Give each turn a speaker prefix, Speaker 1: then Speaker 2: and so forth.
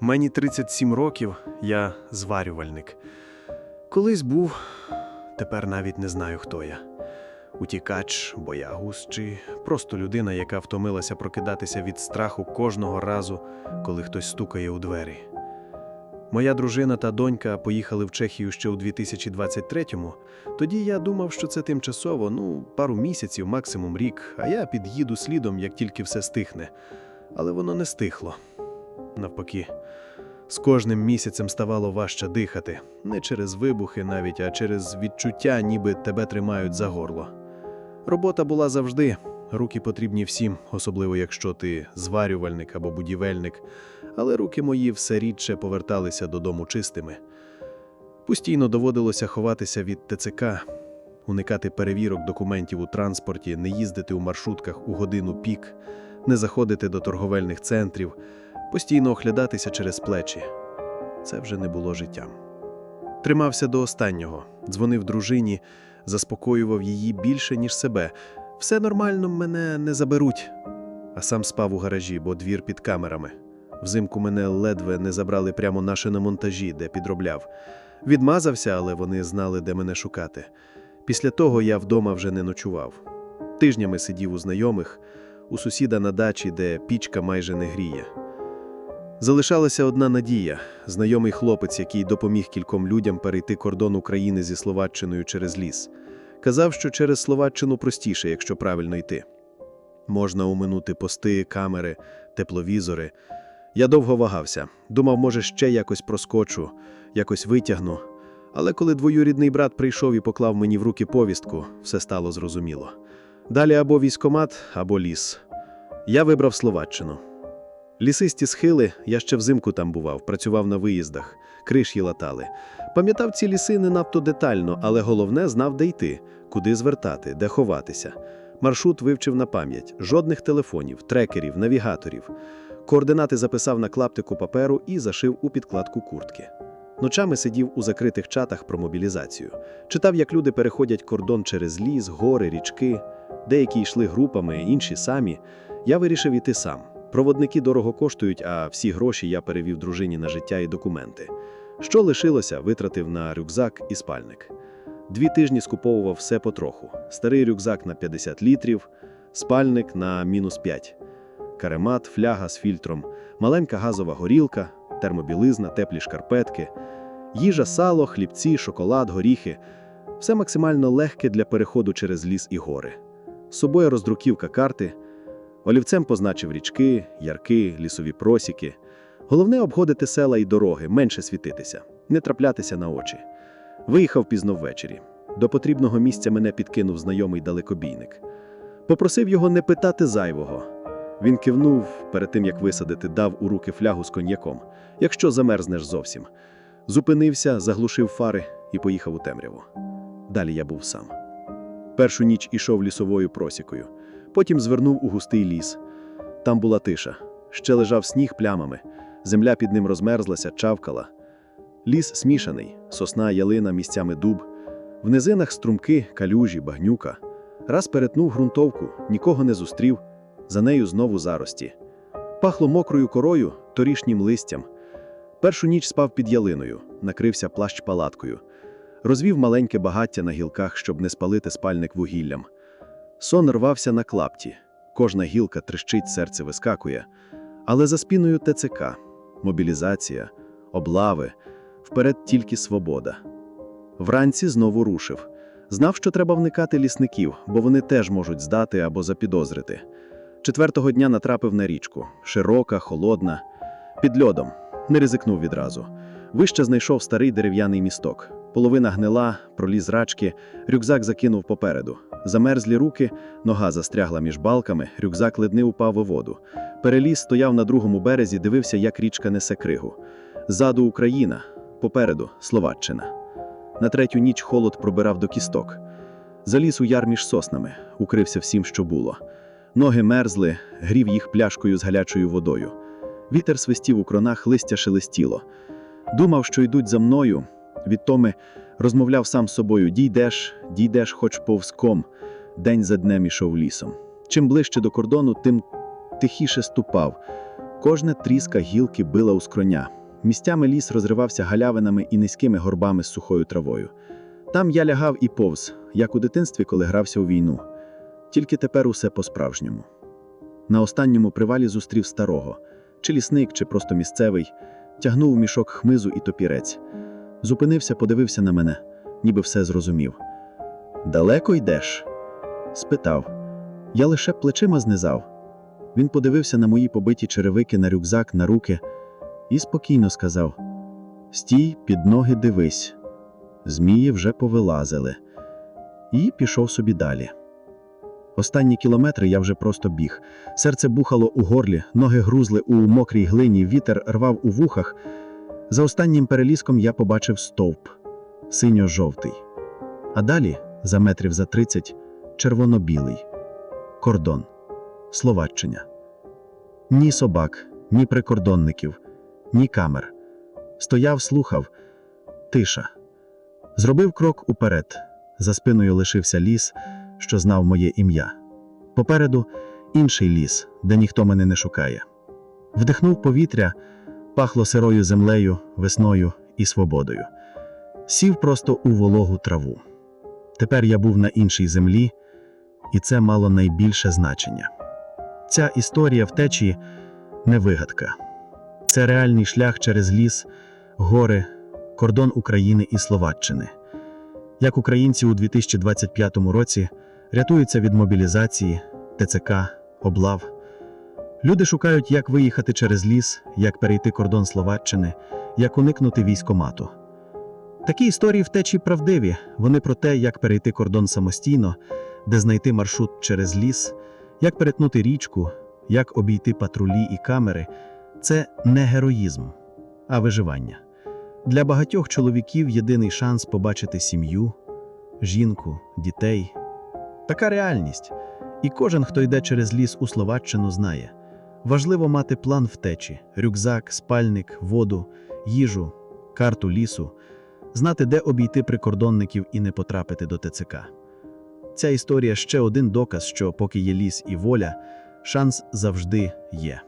Speaker 1: Мені 37 років, я зварювальник. Колись був, тепер навіть не знаю, хто я. Утікач, боягуз чи просто людина, яка втомилася прокидатися від страху кожного разу, коли хтось стукає у двері. Моя дружина та донька поїхали в Чехію ще у 2023-му. Тоді я думав, що це тимчасово, ну, пару місяців, максимум рік, а я під'їду слідом, як тільки все стихне. Але воно не стихло. Навпаки, з кожним місяцем ставало важче дихати, не через вибухи навіть, а через відчуття, ніби тебе тримають за горло. Робота була завжди, руки потрібні всім, особливо якщо ти зварювальник або будівельник, але руки мої все рідше поверталися додому чистими. Постійно доводилося ховатися від ТЦК, уникати перевірок документів у транспорті, не їздити у маршрутках у годину пік, не заходити до торговельних центрів, постійно оглядатися через плечі. Це вже не було життям. Тримався до останнього, дзвонив дружині, заспокоював її більше, ніж себе. Все нормально, мене не заберуть. А сам спав у гаражі, бо двір під камерами. Взимку мене ледве не забрали прямо наше на шиномонтажі, де підробляв. Відмазався, але вони знали, де мене шукати. Після того я вдома вже не ночував. Тижнями сидів у знайомих, у сусіда на дачі, де пічка майже не гріє. Залишалася одна надія знайомий хлопець, який допоміг кільком людям перейти кордон України зі Словаччиною через ліс. Казав, що через Словаччину простіше, якщо правильно йти. Можна уминути пости, камери, тепловізори. Я довго вагався. Думав, може, ще якось проскочу, якось витягну. Але коли двоюрідний брат прийшов і поклав мені в руки повістку, все стало зрозуміло. Далі або військомат, або ліс. Я вибрав Словаччину. Лісисті схили, я ще взимку там бував, працював на виїздах, криші латали. Пам'ятав ці ліси не надто детально, але головне знав, де йти, куди звертати, де ховатися. Маршрут вивчив на пам'ять, жодних телефонів, трекерів, навігаторів. Координати записав на клаптику паперу і зашив у підкладку куртки. Ночами сидів у закритих чатах про мобілізацію. Читав, як люди переходять кордон через ліс, гори, річки. Деякі йшли групами, інші самі. Я вирішив іти сам. Проводники дорого коштують, а всі гроші я перевів дружині на життя і документи. Що лишилося, витратив на рюкзак і спальник. Дві тижні скуповував все потроху. Старий рюкзак на 50 літрів, спальник на мінус 5. Каремат, фляга з фільтром, маленька газова горілка, термобілизна, теплі шкарпетки, їжа, сало, хлібці, шоколад, горіхи. Все максимально легке для переходу через ліс і гори. З собою роздруківка карти. Олівцем позначив річки, ярки, лісові просіки. Головне обходити села і дороги, менше світитися, не траплятися на очі. Виїхав пізно ввечері. До потрібного місця мене підкинув знайомий далекобійник. Попросив його не питати зайвого. Він кивнув, перед тим як висадити, дав у руки флягу з коньяком, якщо замерзнеш зовсім. Зупинився, заглушив фари і поїхав у темряву. Далі я був сам. Першу ніч ішов лісовою просікою. Потім звернув у густий ліс. Там була тиша. Ще лежав сніг плямами. Земля під ним розмерзлася, чавкала. Ліс смішаний, сосна, ялина, місцями дуб. В низинах струмки, калюжі, багнюка. Раз перетнув ґрунтовку, нікого не зустрів. За нею знову зарості. Пахло мокрою корою, торішнім листям. Першу ніч спав під ялиною, накрився плащ палаткою. Розвів маленьке багаття на гілках, щоб не спалити спальник вугіллям. Сон рвався на клапті. Кожна гілка трещить, серце вискакує. Але за спіною ТЦК, мобілізація, облави, вперед тільки свобода. Вранці знову рушив. Знав, що треба вникати лісників, бо вони теж можуть здати або запідозрити. Четвертого дня натрапив на річку. Широка, холодна. Під льодом. Не ризикнув відразу. Вище знайшов старий дерев'яний місток. Половина гнила, проліз рачки, рюкзак закинув попереду. Замерзлі руки, нога застрягла між балками, рюкзак ледни упав у воду. Переліз стояв на другому березі, дивився, як річка несе кригу. Ззаду Україна, попереду Словаччина. На третю ніч холод пробирав до кісток. Заліз у яр між соснами, укрився всім, що було. Ноги мерзли, грів їх пляшкою з гарячою водою. Вітер свистів у кронах, листя шелестіло. Думав, що йдуть за мною. Відтоми розмовляв сам з собою: дійдеш, дійдеш, хоч повзком. День за днем ішов лісом. Чим ближче до кордону, тим тихіше ступав.
Speaker 2: Кожна тріска гілки била у скроня. Місцями ліс розривався галявинами і низькими горбами з сухою травою. Там я лягав і повз, як у дитинстві, коли грався у війну. Тільки тепер усе по-справжньому. На останньому привалі зустрів старого, чи лісник, чи просто місцевий, тягнув мішок хмизу і топірець. Зупинився, подивився на мене, ніби все зрозумів. Далеко йдеш? спитав. Я лише плечима знизав. Він подивився на мої побиті черевики, на рюкзак, на руки і спокійно сказав: Стій, під ноги дивись. Змії вже повилазили. І пішов собі далі. Останні кілометри я вже просто біг. Серце бухало у горлі, ноги грузли у мокрій глині, вітер рвав у вухах. За останнім переліском я побачив стовп синьо-жовтий. А далі, за метрів за тридцять, червоно-білий кордон. Словаччина. Ні собак, ні прикордонників, ні камер. Стояв, слухав. Тиша. Зробив крок уперед. За спиною лишився ліс, що знав моє ім'я. Попереду інший ліс, де ніхто мене не шукає. Вдихнув повітря, пахло сирою землею, весною і свободою. Сів просто у вологу траву. Тепер я був на іншій землі, і це мало найбільше значення. Ця історія втечі не вигадка. Це реальний шлях через ліс, гори, кордон України і Словаччини. Як українці у 2025 році рятуються від мобілізації, ТЦК, облав. Люди шукають, як виїхати через ліс, як перейти кордон Словаччини, як уникнути військомату. Такі історії втечі правдиві. Вони про те, як перейти кордон самостійно, де знайти маршрут через ліс, як перетнути річку, як обійти патрулі і камери. Це не героїзм, а виживання. Для багатьох чоловіків єдиний шанс побачити сім'ю, жінку, дітей. Така реальність. І кожен, хто йде через ліс у Словаччину, знає. Важливо мати план втечі: рюкзак, спальник, воду, їжу, карту лісу, знати, де обійти прикордонників і не потрапити до ТЦК. Ця історія ще один доказ, що поки є ліс і воля, шанс завжди є.